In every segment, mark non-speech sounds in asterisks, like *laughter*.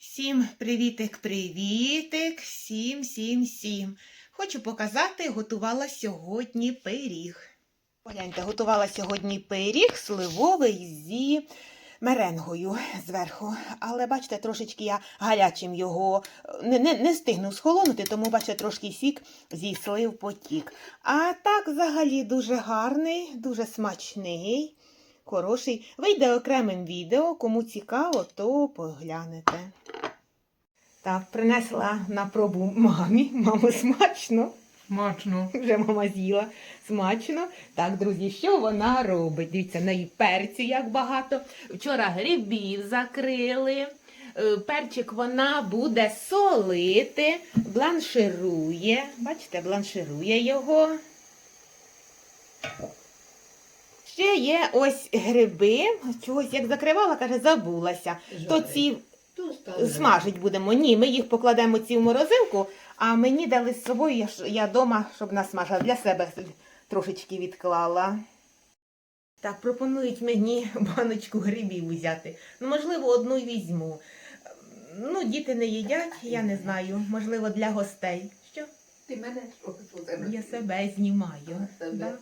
Всім привітик, привітик, всім, всім, всім. Хочу показати, готувала сьогодні пиріг. Погляньте, готувала сьогодні пиріг сливовий зі меренгою зверху. Але бачите, трошечки я гарячим його е, не, не, не стигнув схолонути, тому бачите, трошки сік зі слив потік. А так взагалі дуже гарний, дуже смачний. Хороший. Вийде окремим відео. Кому цікаво, то поглянете. Так, принесла на пробу мамі. Мамо, смачно. Смачно. Вже мама з'їла смачно. Так, друзі, що вона робить? Дивіться, в неї перцю як багато. Вчора грибів закрили. Е, Перчик вона буде солити, бланширує. Бачите, бланширує його. Ще є ось гриби. Чогось як закривала, каже, забулася. То ці смажить будемо. Ні, ми їх покладемо ці в морозилку, а мені дали з собою, я, ж- я дома, щоб насмажила. Для себе трошечки відклала. Так, пропонують мені *laughs* баночку грибів взяти. Ну, можливо, одну й візьму. Ну, діти не їдять, я не знаю. Можливо, для гостей. Що? Ти мене? Я себе знімаю. Себе. Да?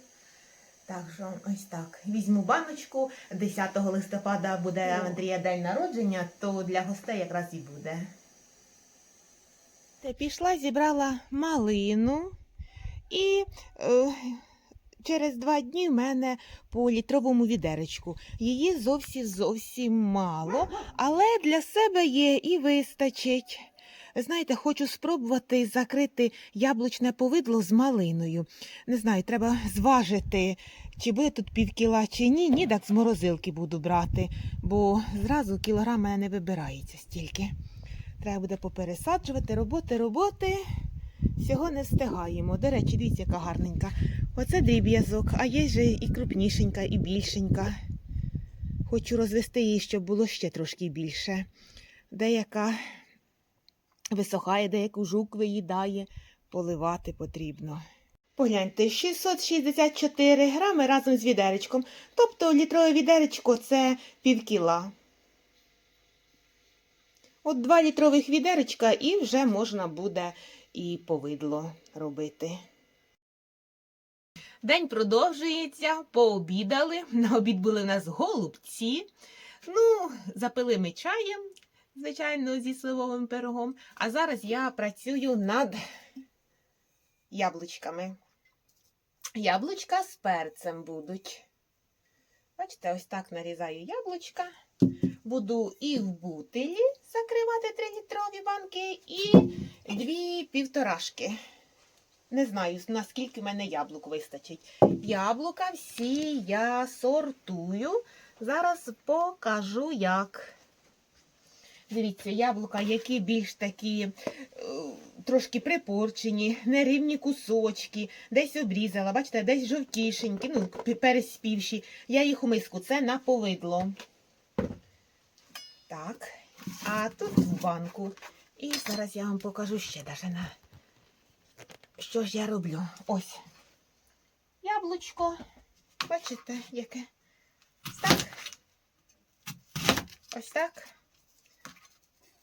Так що ось так. Візьму баночку. 10 листопада буде. Андрія день народження, то для гостей якраз і буде. Та пішла, зібрала малину і е, через два дні в мене по літровому відеречку. Її зовсім зовсім мало, але для себе є і вистачить. Знаєте, хочу спробувати закрити яблучне повидло з малиною. Не знаю, треба зважити, чи буде тут пів кіла, чи ні. Ні, так з морозилки буду брати, бо зразу кілограм мене не вибирається стільки. Треба буде попересаджувати, роботи, роботи. Всього не встигаємо. До речі, дивіться, яка гарненька. Оце дріб'язок, а є же і крупнішенька, і більшенька. Хочу розвести її, щоб було ще трошки більше. Деяка висохає, деяку жук виїдає, поливати потрібно. Погляньте, 664 грами разом з відеречком. Тобто літрове відеречко це пів кіла. От два літрових відеречка і вже можна буде і повидло робити. День продовжується, пообідали. На обід були у нас голубці. Ну, запили ми чаєм, звичайно, зі сливовим пирогом. А зараз я працюю над яблучками. Яблучка з перцем будуть. Бачите, ось так нарізаю яблучка. Буду і в бутилі закривати 3-літрові банки, і дві півторашки. Не знаю, наскільки в мене яблук вистачить. Яблука всі я сортую. Зараз покажу, як. Дивіться, яблука, які більш такі е, трошки припорчені, нерівні кусочки, десь обрізала, бачите, десь жовтішенькі, ну, переспівші. Я їх у миску, це на повидло. Так, а тут в банку. І зараз я вам покажу ще даже на що ж я роблю. Ось. Яблучко. Бачите, яке? Так. Ось так.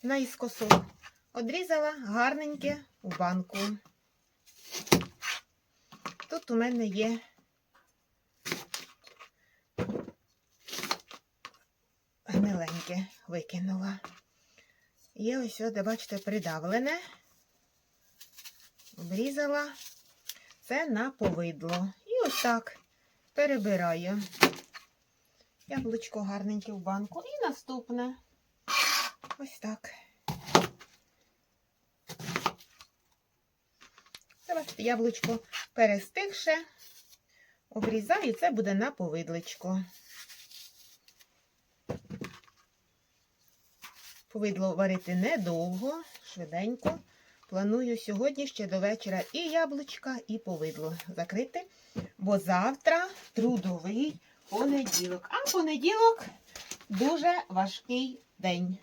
Наіскосу. Одрізала гарненьке у банку. Тут у мене є гниленьке викинула. Є ось, де, бачите, придавлене. Обрізала. Це на повидло. І ось так перебираю. Яблучко гарненьке в банку. І наступне. Ось так. Бачите, яблучко перестигше. Обрізаю, це буде на повидличко. Повидло варити недовго, швиденько. Планую сьогодні ще до вечора і яблучка, і повидло закрити, бо завтра трудовий понеділок. А понеділок дуже важкий день.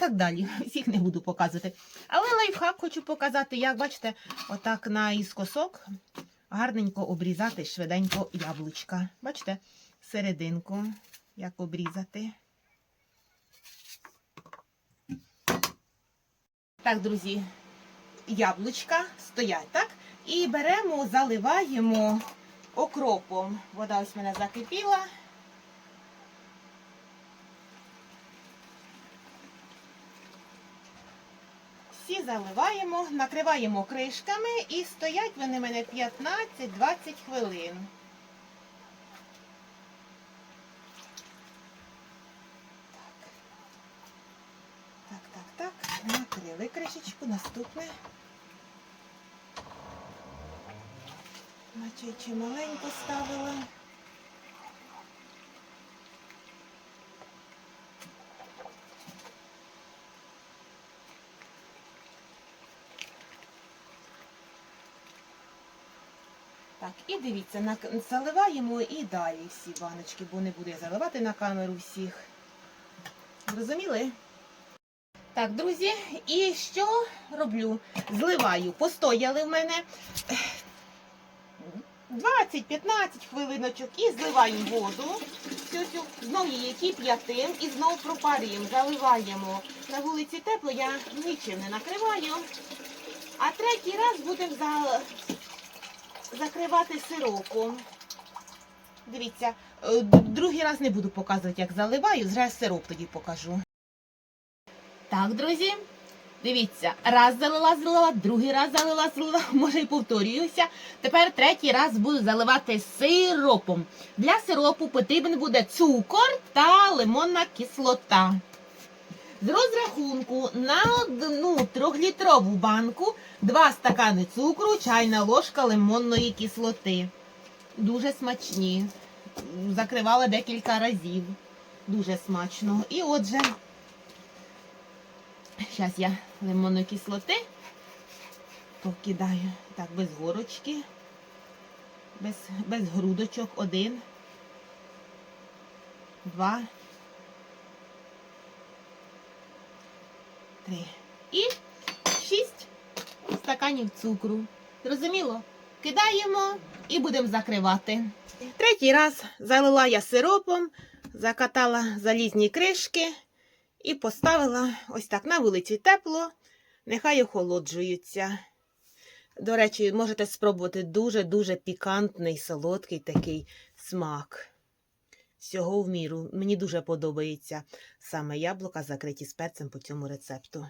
Так далі. *laughs* Всіх не буду показувати. Але лайфхак хочу показати, як бачите, отак на іскосок гарненько обрізати швиденько яблучка. Бачите, серединку. як обрізати. Так, друзі, яблучка стоять, так? І беремо, заливаємо окропом. Вода ось мене закипіла. Заливаємо, накриваємо кришками і стоять вони мене 15-20 хвилин. Так, так, так, накрили кришечку, наступне. Наче чи маленько ставила. Так, і дивіться, заливаємо і далі всі баночки, бо не буду я заливати на камеру всіх. Зрозуміли? Так, друзі, і що роблю? Зливаю. Постояли в мене 20-15 хвилиночок і зливаю воду. Всю цю знов її кип'ятим і знов пропарюємо, заливаємо. На вулиці тепло, я нічим не накриваю. А третій раз будемо за... закривати сиропом. Дивіться, е, другий раз не буду показувати, як заливаю, зразу сироп тоді покажу. Так, друзі, дивіться, раз залила, залила, другий раз залила, залила, *laughs* може і повторююся. Тепер третій раз буду заливати сиропом. Для сиропу потрібен буде цукор та лимонна кислота. З розрахунку на одну трьохлітрову банку 2 стакани цукру, чайна ложка лимонної кислоти. Дуже смачні. Закривала декілька разів. Дуже смачно. І отже, зараз я лимонної кислоти покидаю так без горочки, без, без грудочок. Один, два, три. І шість стаканів цукру. Зрозуміло? Кидаємо і будемо закривати. Третій раз залила я сиропом, закатала залізні кришки і поставила ось так на вулиці тепло, нехай охолоджуються. До речі, можете спробувати дуже-дуже пікантний, солодкий такий смак. Всього в міру. Мені дуже подобається саме яблука, закриті з перцем по цьому рецепту.